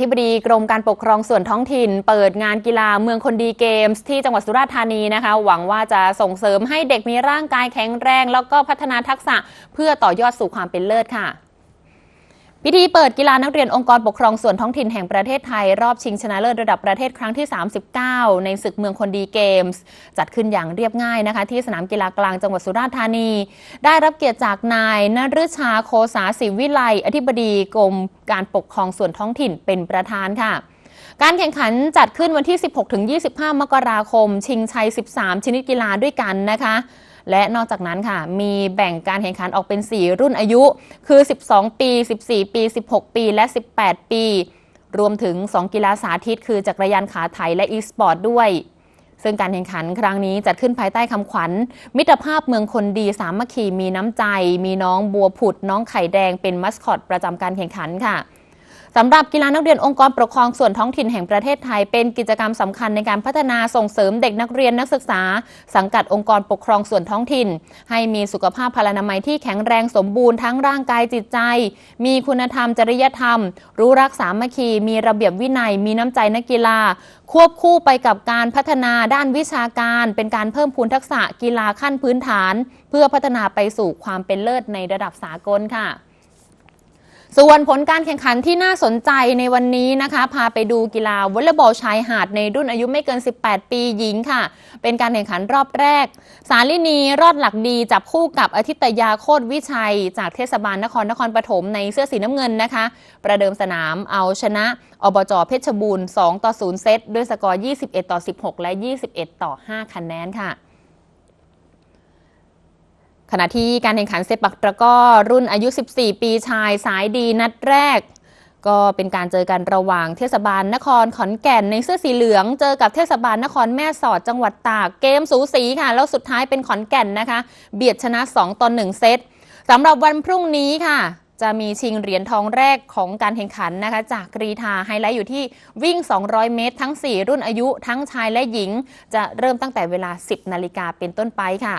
ธิบดีกรมการปกครองส่วนท้องถิ่น เปิดงานกีฬาเมืองคนดีเกมส์ที่จังหวัดสุราษฎร์ธานีนะคะ หวังว่าจะส่งเสริมให้เด็กมีร่างกายแข็งแรง แล้วก็พัฒนาทักษะเพื่อต่อยอดสู่ความเป็นเลิศค่ะ พิธีเปิดกีฬานักเรียนองค์กรปกครองส่วนท้องถิ่นแห่งประเทศไทย รอบชิงชนะเลิศระดับประเทศครั้งที่ 39 ในศึกเมืองคนดีเกมส์ จัดขึ้นอย่างเรียบง่ายนะคะ ที่สนามกีฬากลางจังหวัดสุราษฎร์ธานี ได้รับเกียรติจากนายนฤชาโคสาศิวิไลอธิบดีกรมการปกครองส่วนท้องถิ่นเป็นประธานค่ะการแข่งขันจัดขึ้นวันที่ 16-25 มกราคม ชิงชัย 13 ชนิดกีฬาด้วยกันนะคะ และนอกจากนั้นค่ะ มีแบ่งการแข่งขันออกเป็น 4 รุ่นอายุ คือ 12 ปี 14 ปี 16 ปี และ 18 ปี รวมถึง 2 กีฬาสาธิต คือจักรยานขาไถและอีสปอร์ตด้วย ซึ่งการแข่งขันครั้งนี้จัดขึ้นภายใต้คำขวัญ มิตรภาพเมืองคนดีสามัคคีมีน้ำใจ มีน้องบัวผุด น้องไข่แดงเป็นมัสคอตประจำการแข่งขันค่ะ สำหรับกีฬานักเรียนองค์กรปกครองส่วนท้องถิ่นแห่งประเทศไทย เป็นกิจกรรมสำคัญในการพัฒนาส่งเสริมเด็กนักเรียนนักศึกษา สังกัดองค์กรปกครองส่วนท้องถิ่น ให้มีสุขภาพพลานามัยที่แข็งแรงสมบูรณ์ทั้งร่างกายจิตใจ มีคุณธรรมจริยธรรม รู้รักสามัคคี มีระเบียบวินัย มีน้ำใจนักกีฬา ควบคู่ไปกับการพัฒนาด้านวิชาการ เป็นการเพิ่มพูนทักษะกีฬาขั้นพื้นฐาน เพื่อพัฒนาไปสู่ความเป็นเลิศในระดับสากลค่ะ ส่วนผลการแข่งขันที่น่าสนใจในวันนี้นะคะ พาไปดูกีฬาวอลเลย์บอลชายหาดในรุ่นอายุไม่เกิน 18 ปีหญิงค่ะ เป็นการแข่งขันรอบแรก สาลินีรอดหลักดีจับคู่กับอาทิตยาโคตรวิชัย จากเทศบาลนครนครปฐมในเสื้อสีน้ำเงินนะคะ ประเดิมสนามเอาชนะอบจเพชรบูรณ์2ต่อ0เซตด้วยสกอร์ 21 ต่อ 16 และ 21 ต่อ 5 คะแนนค่ะ ขณะที่การแข่งขันเซปักตะก้อรุ่นอายุ 14 ปีชายสายดีนัดแรก ก็เป็นการเจอกันระหว่างเทศบาลนครขอนแก่นในเสื้อสีเหลือง เจอกับเทศบาลนครแม่สอดจังหวัดตากเกมสูสีค่ะ แล้วสุดท้ายเป็นขอนแก่นนะคะ เบียดชนะ 2 ต่อ 1 เซตสำหรับวันพรุ่งนี้ค่ะ จะมีชิงเหรียญทองแรกของการแข่งขันนะคะ จากกรีธาไฮไลท์อยู่ที่วิ่ง 200 เมตร ทั้ง 4 รุ่นอายุทั้งชายและหญิง จะเริ่มตั้งแต่เวลา 10 นาฬิกาเป็นต้นไปค่ะ